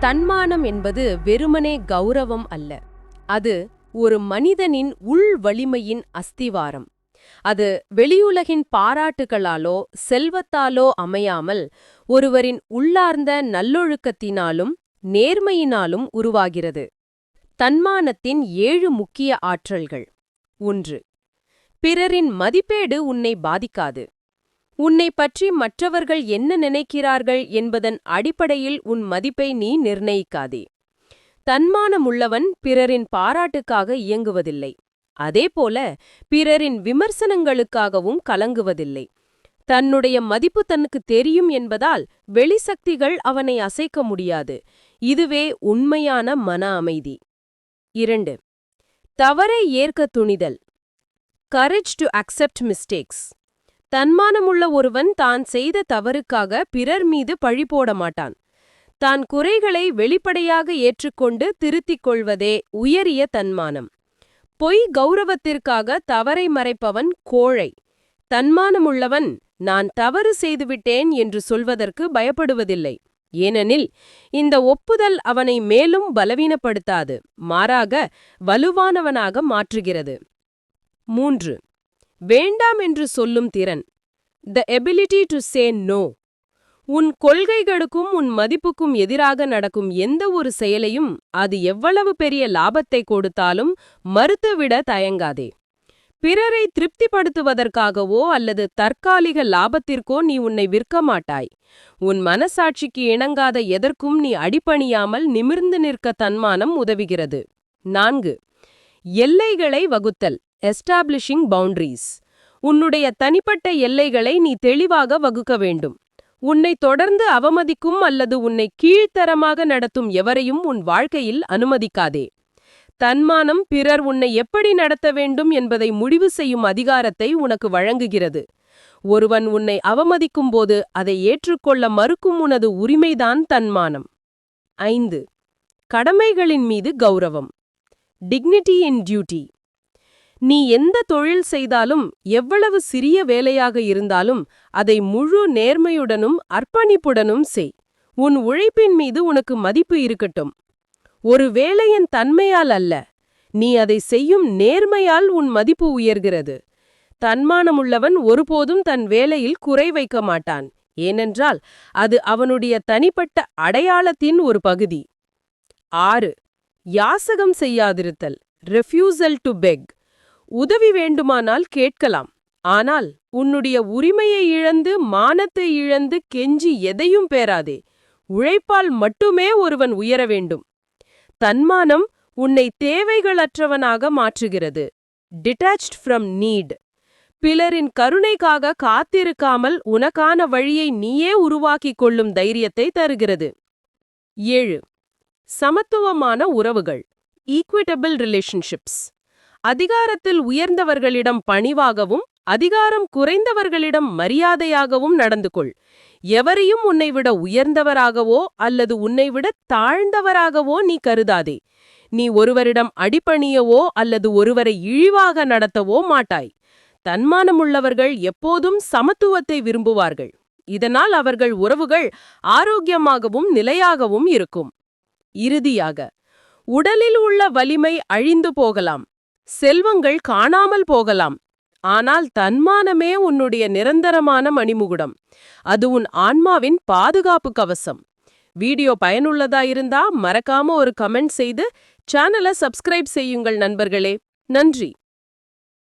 தன்மானம் என்பது வெறுமனே கௌரவம் அல்ல. அது ஒரு மனிதனின் உள் வலிமையின் அஸ்திவாரம். அது வெளியுலகின் பாராட்டுகளாலோ செல்வத்தாலோ அமையாமல் ஒருவரின் உள்ளார்ந்த நல்லொழுக்கத்தினாலும் நேர்மையினாலும் உருவாகிறது. தன்மானத்தின் ஏழு முக்கிய ஆற்றல்கள். ஒன்று பிறரின் மதிப்பேடு உன்னை பாதிக்காது. உன்னை பற்றி மற்றவர்கள் என்ன நினைக்கிறார்கள் என்பதன் அடிப்படையில் உன் மதிப்பை நீ நிர்ணயிக்காதே. தன்மானமுள்ளவன் பிறரின் பாராட்டுக்காக இயங்குவதில்லை. அதேபோல பிறரின் விமர்சனங்களுக்காகவும் கலங்குவதில்லை. தன்னுடைய மதிப்பு தனக்கு தெரியும் என்பதால் வெளிசக்திகள் அவனை அசைக்க முடியாது. இதுவே உண்மையான மன அமைதி. இரண்டு தவறை ஏற்க துணிதல். கரேஜ் டு அக்செப்ட் மிஸ்டேக்ஸ் தன்மானமுள்ள ஒருவன் தான் செய்த தவறுக்காக பிறர் மீது பழி போட மாட்டான். தான் குறைகளை வெளிப்படையாக ஏற்றுக்கொண்டு திருத்திக் கொள்வதே உயரிய தன்மானம். பொய் கௌரவத்திற்காக தவறை மறைப்பவன் கோழை. தன்மானமுள்ளவன் நான் தவறு செய்துவிட்டேன் என்று சொல்வதற்கு பயப்படுவதில்லை. ஏனெனில் இந்த ஒப்புதல் அவனை மேலும் பலவீனப்படுத்தாது மாறாக வலுவானவனாக மாற்றுகிறது. மூன்று வேண்டாம் என்று சொல்லும் திறன். The ability to say no உன் கொள்கைகளுக்கும் உன் மதிப்புக்கும் எதிராக நடக்கும் எந்த ஒரு செயலையும் அது எவ்வளவு பெரிய லாபத்தை கொடுத்தாலும் மறுத்துவிட தயங்காதே. பிறரை திருப்திப்படுத்துவதற்காகவோ அல்லது தற்காலிக லாபத்திற்கோ நீ உன்னை விற்க மாட்டாய். உன் மனசாட்சிக்கு இணங்காத எதற்கும் நீ அடிபணியாமல் நிமிர்ந்து நிற்க தன்மானம் உதவுகிறது. நான்கு. எல்லைகளை வகுத்தல். எஸ்டாப்ளிஷிங் பவுண்டரிஸ் உன்னுடைய தனிப்பட்ட எல்லைகளை நீ தெளிவாக வகுக்க வேண்டும். உன்னை தொடர்ந்து அவமதிக்கும் அல்லது உன்னை கீழ்த்தரமாக நடத்தும் எவரையும் உன் வாழ்க்கையில் அனுமதிக்காதே. தன்மானம் பிறர் உன்னை எப்படி நடத்த வேண்டும் என்பதை முடிவு செய்யும் அதிகாரத்தை உனக்கு வழங்குகிறது. ஒருவன் உன்னை அவமதிக்கும்போது அதை ஏற்றுக்கொள்ள மறுக்கும் உனது உரிமைதான் தன்மானம். ஐந்து. கடமைகளின் மீது கௌரவம். டிக்னிட்டி இன் டியூட்டி நீ எந்த தொழில் செய்தாலும் எவ்வளவு சிறிய வேலையாக இருந்தாலும் அதை முழு நேர்மையுடனும் அர்ப்பணிப்புடனும் செய். உன் உழைப்பின் மீது உனக்கு மதிப்பு இருக்கட்டும். ஒரு வேலையின் தன்மையால் அல்ல நீ அதை செய்யும் நேர்மையால் உன் மதிப்பு உயர்கிறது. தன்மானமுள்ளவன் ஒருபோதும் தன் வேலையில் குறை வைக்க மாட்டான். ஏனென்றால் அது அவனுடைய தனிப்பட்ட அடையாளத்தின் ஒரு பகுதி. ஆறு. யாசகம் செய்யாதிருத்தல். ரெஃப்யூசல் டு பெக் உதவி வேண்டுமானால் கேட்கலாம். ஆனால் உன்னுடைய உரிமையை இழந்து மானத்தை இழந்து கெஞ்சி எதையும் பேராதே. உழைப்பால் மட்டுமே ஒருவன் உயர வேண்டும். தன்மானம் உன்னை தேவைகளற்றவனாக மாற்றுகிறது. டிட்டாச்ட் ஃப்ரம் நீட் பிலரின் கருணைக்காக காத்திருக்காமல் உனக்கான வழியை நீயே உருவாக்கிக் கொள்ளும் தைரியத்தை தருகிறது. ஏழு. சமத்துவமான உறவுகள். ஈக்விட்டபிள் ரிலேஷன்ஷிப்ஸ் அதிகாரத்தில் உயர்ந்தவர்களிடம் பணிவாகவும் அதிகாரம் குறைந்தவர்களிடம் மரியாதையாகவும் நடந்து கொள் எவரையும் உன்னை விட உயர்ந்தவராகவோ அல்லது உன்னை விட தாழ்ந்தவராகவோ நீ கருதாதே. நீ ஒருவரிடம் அடிப்பணியவோ அல்லது ஒருவரை இழிவாக நடத்தவோ மாட்டாய். தன்மானமுள்ளவர்கள் எப்போதும் சமத்துவத்தை விரும்புவார்கள். இதனால் அவர்கள் உறவுகள் ஆரோக்கியமாகவும் நிலையாகவும் இருக்கும். இறுதியாக உடலில் உள்ள வலிமை அழிந்து போகலாம். செல்வங்கள் காணாமல் போகலாம். ஆனால் தன்மானமே உன்னுடைய நிரந்தரமான மணிமுகுடம். அது உன் ஆன்மாவின் பாதுகாப்பு கவசம். வீடியோ பயனுள்ளதா இருந்தா மறக்காம ஒரு கமெண்ட் செய்து சேனலை சப்ஸ்கிரைப் செய்யுங்கள் நண்பர்களே. நன்றி.